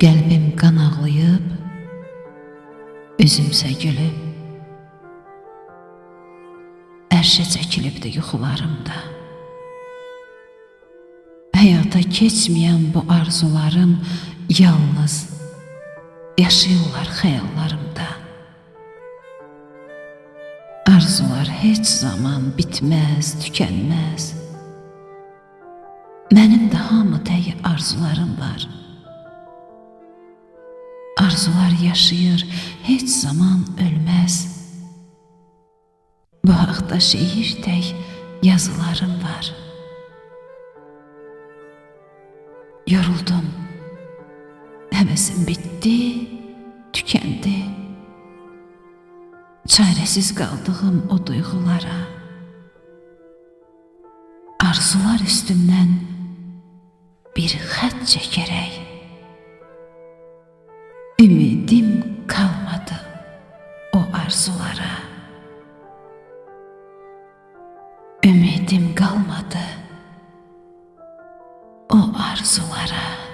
Qəlbim qan ağlayıb, üzümsə gülüb, ərşə çəkilibdi yuxularımda. Həyata keçməyən bu arzularım yalnız yaşayırlar xəyallarımda. Arzular heç zaman bitməz, tükənməz. Mənim də hamı təyi arzularım var. Arzular yaşayır, heç zaman ölməz. Bu haqda şeir tək yazılarım var. Yoruldum. Həvəsim bitdi, tükəndi. Çarəsiz qaldığım o duyğulara. Arzular üstündən bir xətt çəkərək ümidim qalmadı o arzulara. Ümidim qalmadı o arzulara.